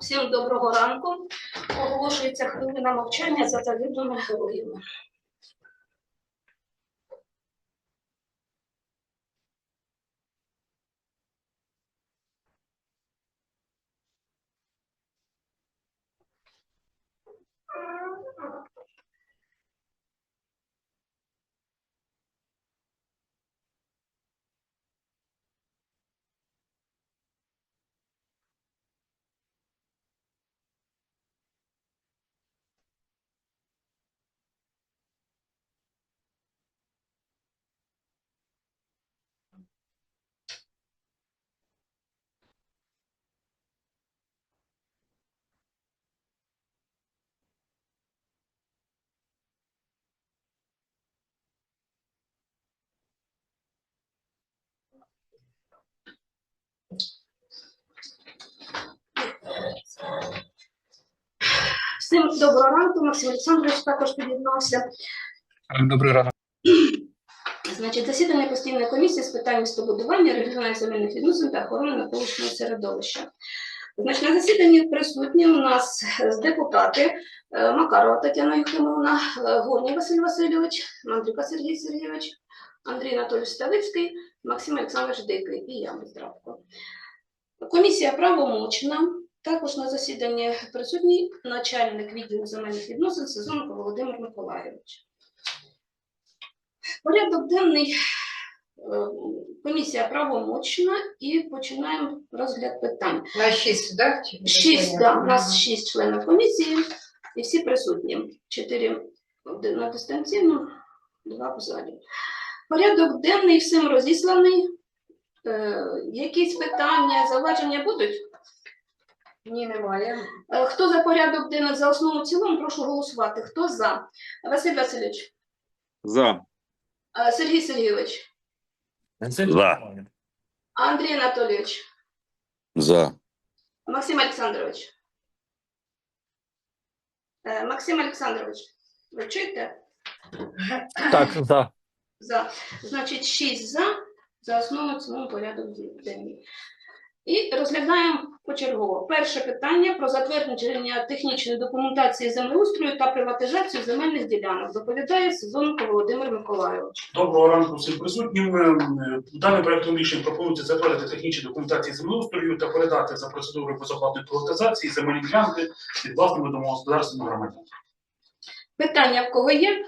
Всім доброго ранку. Оголошується хвилина мовчання за загиблими героями. Всім доброго ранку. Максим Олександрович також під'єднався. Добрий ранок. Значить, засідання постійної комісії з питань містобудування, регіональних земельних відносин та охорони навколишнього середовища. Значить, на засіданні присутні у нас е, депутати е, Макарова Тетяна Юхимовна, е, Горній Василь Васильович, Мандрюка Сергій Сергійович, Андрій Анатолійович Ставицький, Максим Олександрович Дикий і я Здравко. Комісія правомочна. Також на засіданні присутній начальник відділу земельних відносин Сезонко Володимир Миколайович. Порядок денний е, комісія правомочна і починаємо розгляд питань. На 6, так? Шість, да, у нас шість членів комісії і всі присутні. Чотири на дистанційну, два в залі. Порядок денний всім розісланий. Е, якісь питання, зауваження будуть? Ні, немає. Е, Хто за порядок денний за основу цілому, прошу голосувати. Хто за? Василь Васильович, За. Е, Сергій Сергійович, За. Андрій Анатолійович, За. Максим Олександрович. Е, Максим Олександрович, ви чуєте? Так, за. За. Значить, 6 за, за основу цілому порядок денний. І розглядаємо почергово. Перше питання про затвердження технічної документації землеустрою та приватизацію земельних ділянок. Доповідає Сезонко Володимир Миколайович. Доброго ранку всім присутнім. Е, Даним проектом рішення пропонується затвердити технічні документації землеустрою та передати за процедурою безоплатної приватизації земельні ділянки під власними домогосподарствами громадян. Питання в кого є?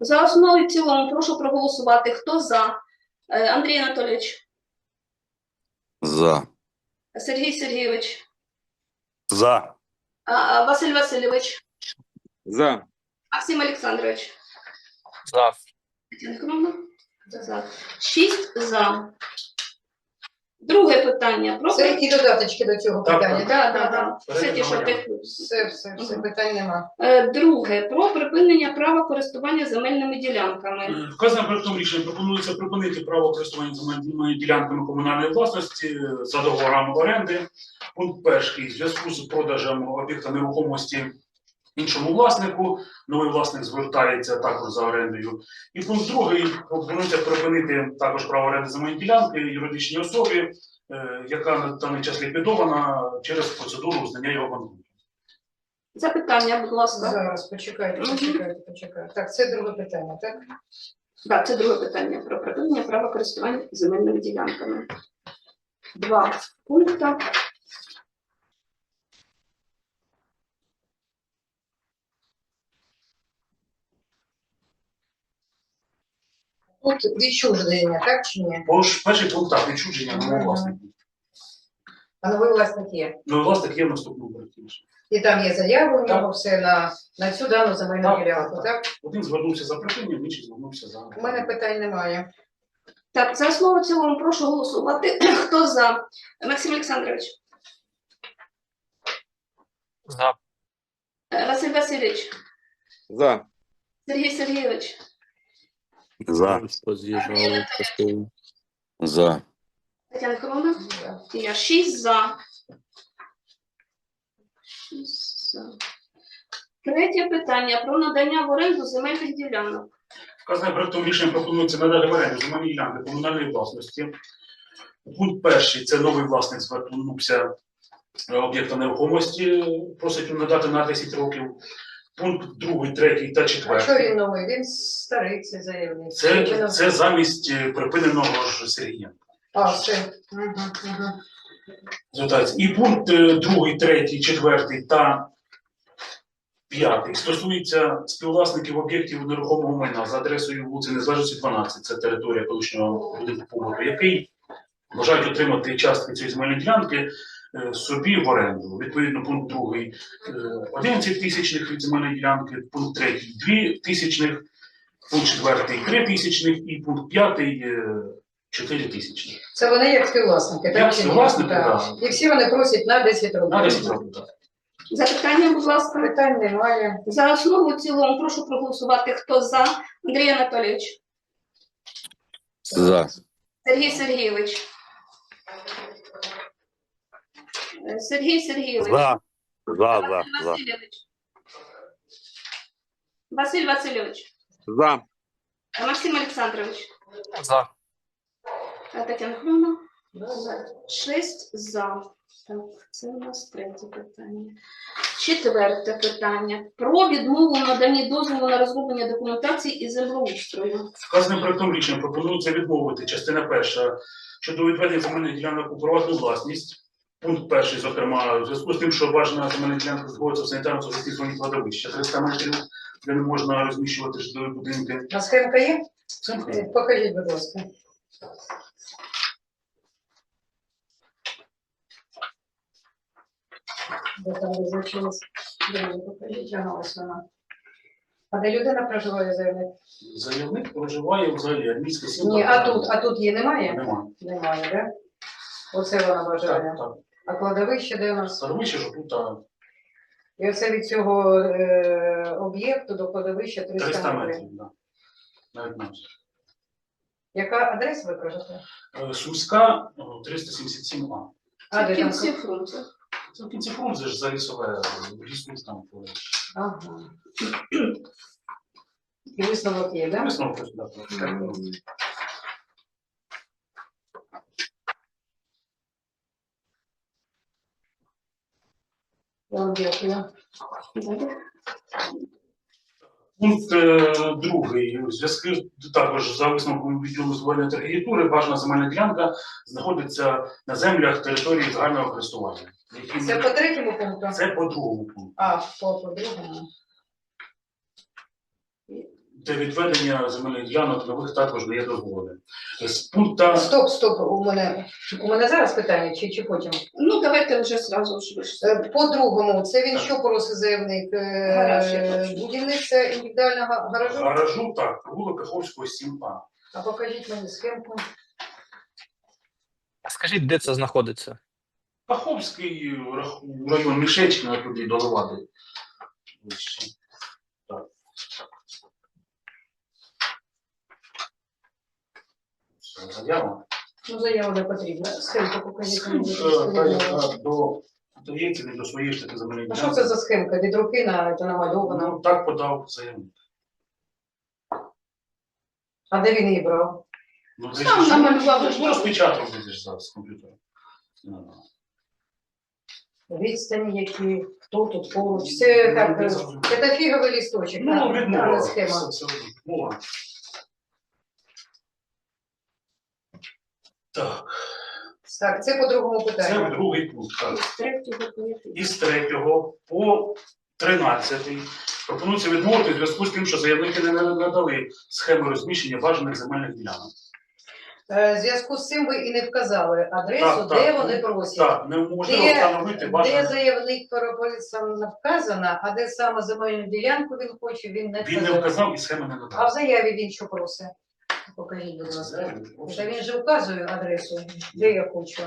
За основу і цілому прошу проголосувати. Хто за? Е, Андрій Анатолійович, За. Сергій Сергійович, За. а, Василь Васильович, За. Максим Олександрович. За. Тетяна Кромна. За. Шість за. Друге питання. Про... Це які додаточки до цього Так, питання? так. Да, да, да. Все ті, що ти... Все, все, все, Мгм. питань нема. Е, Друге. Про припинення права користування земельними ділянками. Е, Вказаним проектом рішення пропонується припинити право користування земельними ділянками комунальної власності е, за договорами оренди. Пункт перший. В зв'язку з продажем об'єкта нерухомості іншому власнику, новий власник звертається також за орендою. І пункт другий. Пропонується припинити також право оренди земельної ділянки юридичній особі, е, яка на даний час ліквідована через процедуру узнання його банкрутом. Запитання, будь ласка. Зараз, почекайте, почекайте, почекайте. Так, це друге питання, так? Так, це друге питання про припинення права користування земельними ділянками. Два пункти. Тут відчуження, так чи ні? Бо ж перший пункт так, відчудження нового власника. А новий власник є. Новий власник є в наступному проєкті. І там є заява у нього все на, на цю дану земельну Так, ділянку, так, так? Один звернувся за припиненням, інший звернувся за. У мене питань немає. Так, за основу в цілому прошу голосувати. Хто за? Максим Олександрович, За. Е, Василь Васильович, За. Сергій Сергійович, За. Поз'їжджали частково. За. Тетяна. І Я шість за. Шість за. Третє питання про надання в оренду земельних ділянок. Вказаним проектом рішення пропонується надати в оренду земельні ділянки комунальної власності Пункт перший це новий власник звернувся е, об'єкта нерухомості, просить надати на 10 років. Пункт другий, третій та А що четвертий. він новий? Він старий, це заявник. Це, це замість е, припиненого ж Сергія. А, все. Угу, угу. Звертається. І пункт е, другий, третій, четвертий та п'ятий стосується співвласників об'єктів нерухомого майна за адресою вулиці Незалежності 12. Це територія колишнього будинку побуту, який бажають отримати частки цієї земельної ділянки собі в оренду. Відповідно, пункт другий е, 11 тисячних від земельної ділянки, пункт третій 2 тисячних, пункт четвертий 3 тисячних і пункт п'ятий е, 4 тисячних. Це вони як співвласники, так? Як співвласники, Так. І всі вони просять на 10 років. На 10 років, так. Запитання, будь ласка. Питань немає. За основу цілому прошу проголосувати. Хто за? Андрій Анатолійович, За. Сергій Сергійович. Е, Сергій Сергійович. За. За, Василь Васильович. Василь Васильович. За. Максим Олександрович. За. А Тетяна Хрона. Шесть за. Так, це у нас третє питання. Четверте питання. Про відмову в наданні дозволу на розроблення документації і землеустрою. Вказаним проектом рішення пропонується відмовити частина перша щодо відведення земельних ділянок у приватну власність. Пункт перший, зокрема, в зв'язку з тим, що бажана земельна ділянка знаходиться в санітарно зоні кладовища 300 метрів, де не можна розміщувати житлові будинки. А схемка є? Е, Покажіть, будь ласка. Де там визначилось? Де ви покажіть, ага, ось вона. А де людина проживає заявник? заявник проживає взагалі армійська сім'я. Ні, а тут, а тут її немає? Немає. Немає, да? Оце вона бажає. Так, так. А кладовище де у нас? Становище, що тут І оце від цього е, об'єкту до кладовища 300, 300 метрів. метрів. Да. Навіть менше. Яка адреса ви кажете? Е, Сумська о, 377А. А, Це де в там? кінці фрунзе. Це в кінці Фрунзе ж за лісове, в лісу там поруч. Ага. І висновок є, да? Висновок да, так. Мгм. Пункт е, другий. У зв'язку також за висновком відділу звольної архітектури бажана земельна ділянка знаходиться на землях території загального користування. які Це по третьому пункту? Це по другому пункту. А, по, по другому. Де відведення земельних ділянок нових також не є дозволене. З пункта Стоп, стоп, у мене, у мене зараз питання, чи, чи потім? Ну, давайте вже зразу ж. Е, По другому, це він Так. що просить заявник? Е, Гараж, я бачу. Будівництво індивідуального гаражу? гаражу, так, провулок Каховського 7А. А покажіть мені схемку. А скажіть, де це знаходиться? Каховський рах- район Мішечкина туди до Левади. Так. Все, заява. Ну, заяву не потрібна. Схемку покажіть мені. Е, Та, яка до дається не до своєї ж таки земельної А що це за схемка? Від руки на це намальовано? Ну, так подав заявник. А де він її брав? Ну, Сам намалював. Ну, розпечатав зараз з комп'ютера. Ну, Відстані які, хто тут поруч. Це так, е, це фіговий лісточок. Ну, так, відмова. схема. Все, все відмова. Так, Так, це по другому це питанню. другий пункт. Так. З третього по який? Із 3 по 13 пропонується відмовити в зв'язку з тим, що заявники не надали схеми розміщення бажаних земельних ділянок. Е, В зв'язку з цим ви і не вказали адресу, Так, де так. вони просять. Так, неможливо Де- встановити Де бажаних. заявник прописано вказано, а де саме земельну ділянку він хоче, він не Він не вказав. вказав і схеми не А в надав. заяві він що просить? Покажіть, будь ласка. Та він же вказує адресу, де я хочу.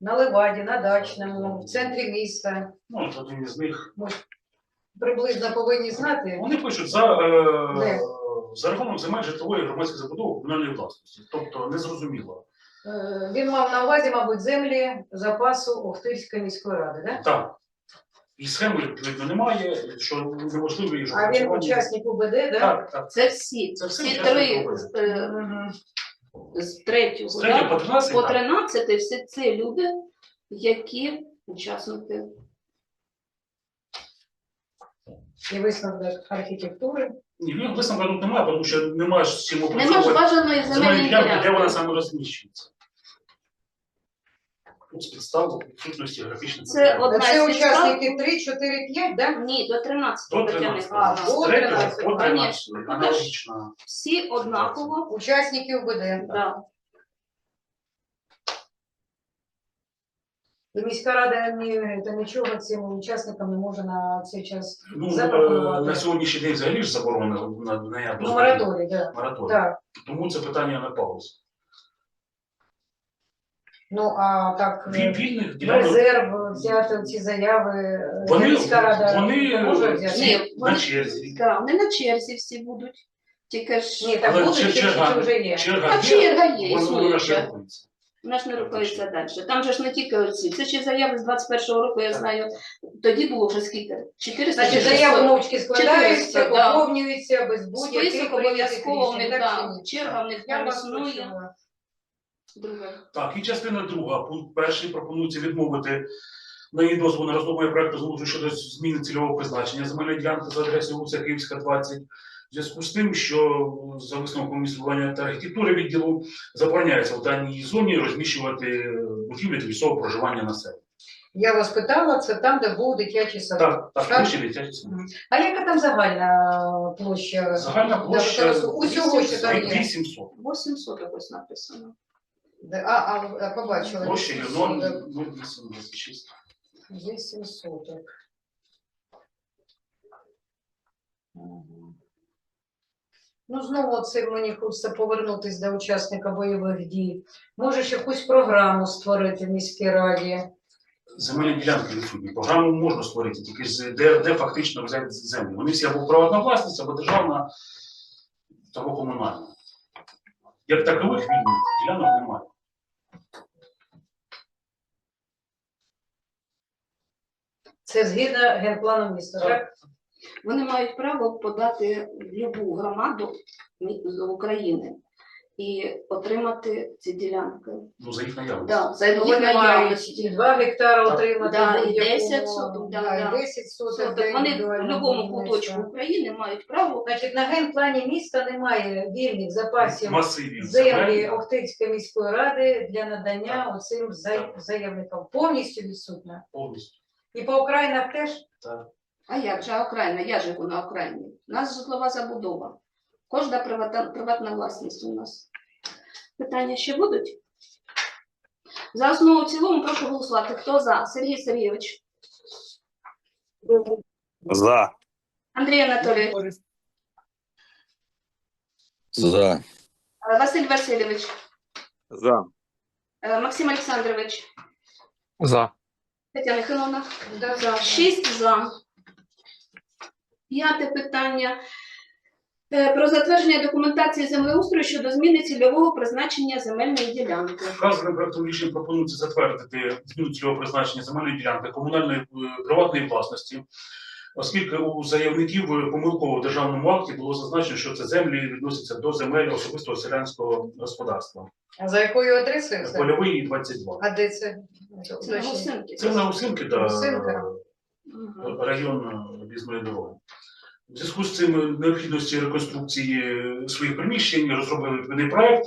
На Леваді, на Дачному, в центрі міста. Ну, от один із них. Приблизно повинні знати. Вони пишуть за, е, Де? за рахунок земель житлової громадської забудови комунальної власності. Тобто незрозуміло. Е, Він мав на увазі, мабуть, землі запасу Охтирської міської ради, да? Так. І схеми, відповідно, немає, що неможливо їх А він учасник УБД, да? Так, так. Це всі. Це всі всі учасники три. Е, Мгм. з 3 З 3 по 13, по так. 13 все це люди, які учасники. І висновок архітектури. Ні, ну, висновка тут немає, тому що немає з чим Нема ж опрацьовувати. бажаної Земельні земельної ділянки, де вона ділянки. саме розміщується. З підстав відсутності графічних Це матеріалів. Одна Це із підстав. учасники 3, 4, 5, да? Ні, до 13 До Тетяни 13. А, Павлівни. до З 3 13, по 13. конечно. Аналогічна. Всі однаково. Учасників УБД. Да. І міська рада ні, та нічого цим учасникам не може на цей час. Ну, Запропонувати. е, на сьогоднішній день взагалі ж заборонено на, на, Ну, мораторій, да. мораторій. Так. Тому це питання на паузу. Ну, а так, е, Вільних в ділянок резерв взяти ці заяви, е, Вони- міська рада вони- може взяти? Ні, на черзі. да, вони на черзі всі будуть. Тільки ж Ні, так Але будуть, чи, чи черга- вже є? Черга А черга є, вона- вона існуюча. чергується. вона ж не рухається далі. Там же ж не тільки оці. Це ще заяви з 21-го року, я знаю. Тоді було вже скільки? 400 Значить, чи заяви 600. мовчки складаються, 400, да. поповнюються без будь-яких Список прийнятих обов'язково в рішень, них, так чи да. ні? Черга в них Я там вас існує. почула. Друге. Так, і частина друга. Пункт перший пропонується відмовити на її дозволу на розроблення проекту замовлення щодо зміни цільового призначення земельної ділянки за адресою вулиця Київська, 20. В зв'язку з тим, що за висновком містобудування та архітектури відділу забороняється в даній зоні розміщувати будівлі тимчасового проживання населення. Я вас питала, це там, де був дитячий садок. Так, так, Так. площа дитячі садки. А яка там загальна площа? Загальна площа Да, усього, що там є. 800. 800 якось написано. Де- А, а, а побачила. Площа є 800. 0,826. 8 соток. Ну, знову це мені хочеться повернутися до учасника бойових дій. Може, ж якусь програму створити в міській раді. Земельні ділянки відсутні. Програму можна створити, тільки з де, де фактично взяти землю. Вони всі або приватна власність, або державна, або комунальна. Як такових вільних ділянок немає. Це згідно генплану міста. Так? Вони мають право подати в яку громаду з України і отримати ці ділянки. Ну, за їх наявність. Да, за їх мають наявності. і 2 гектари Так. отримати. Да, і будь-якому, 10 соток, да, да, і 10 соток. Тобто для вони в індивідуального будь-якому будівництва. куточку України мають право Значить, на генплані міста немає вільних запасів Масивів землі земель. Охтирської міської ради для надання оцим зай- заявникам. Повністю відсутня. повністю. І по Українах теж Так. А як же окраїна? Я живу на окраїні. У нас житлова забудова. Кожна приватна, приватна власність у нас. Питання ще будуть? За основу в цілому прошу голосувати. Хто за? Сергій Сергійович. За. Андрій Анатолійович. За. Е, Василь Васильович. За. Е, Максим Олександрович. За. Тетяна Хиловна. да, да. Шість за. П'яте питання. Е, Про затвердження документації землеустрою щодо зміни цільового призначення земельної ділянки. Вказаним проектом рішення пропонується затвердити зміну цільового призначення земельної ділянки комунальної е, приватної власності, оскільки у заявників помилково в державному акті було зазначено, що це землі відносяться до земель особистого селянського господарства. А за якою адресою це? Польовий 22. А де це? Це на Уточніть. Це на Гусинки та Гусинка. Мгм. район об'їзної дороги. В зв'язку з цим необхідності реконструкції е, своїх приміщень розробили відповідний проект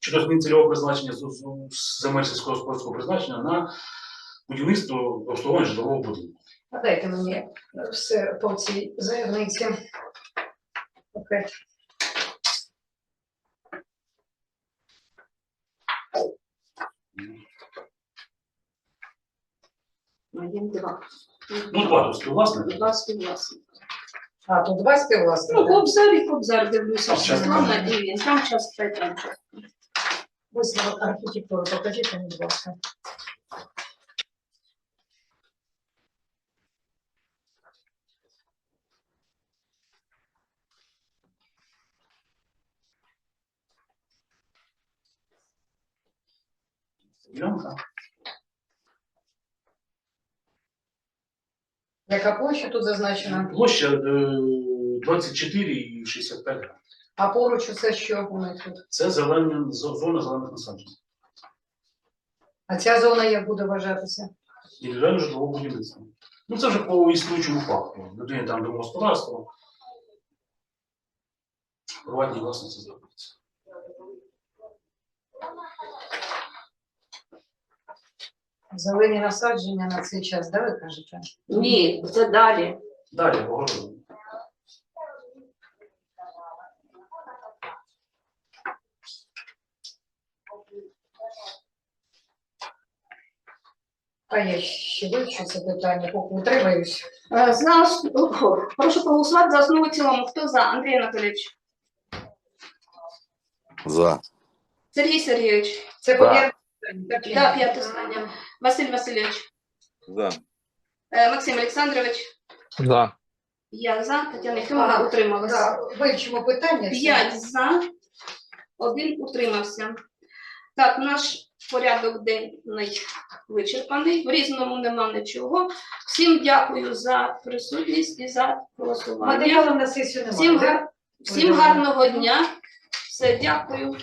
щодо змін цільового призначення з з- з земель сільськогосподарського призначення на будівництво обслуговування житлового будинку. А дайте мені все по цій заявниці. Окей. Один, два. Ну, два співвласники. Два співвласника. А, тут два співвласника. Ну, Кобзар і Кобзар дивлюся, Там що час Світлана немає. і він. Там час та й там час. Висновок архітектури, покажіть мені, будь ласка. Ділянка. Яка площа тут зазначена? Площа е, 24 і 65 гривень. А поруч усе що них тут? Це зелені, зона зелених насаджень. А ця зона як буде вважатися? І реально житлового будівництва. Ну це вже по існуючому факту. Людині там домогосподарство. Приватні власниці знаходяться. Зелені насадження на цей час, да, ви кажете? Ні, це далі. Далі огородження. А я ще вивчу це питання, поки утримаюсь. Е, прошу проголосувати за основу і в цілому. Хто за? Андрій Анатолійович. За. Сергій Сергійович. Це Так. пов'язано. Да, я- п'яте останнє. Василь Васильович. За. Е, Максим Олександрович. За. Я за. Тетяна Єфимовна Ага, утрималася. Да, вивчимо питання. П'ять за, один утримався. Так, наш порядок денний вичерпаний. В різному нема нічого. Всім дякую за присутність і за голосування. Матеріалів на сесію немає. Всім, да? гар... Всім гарного дня. Все, дякую.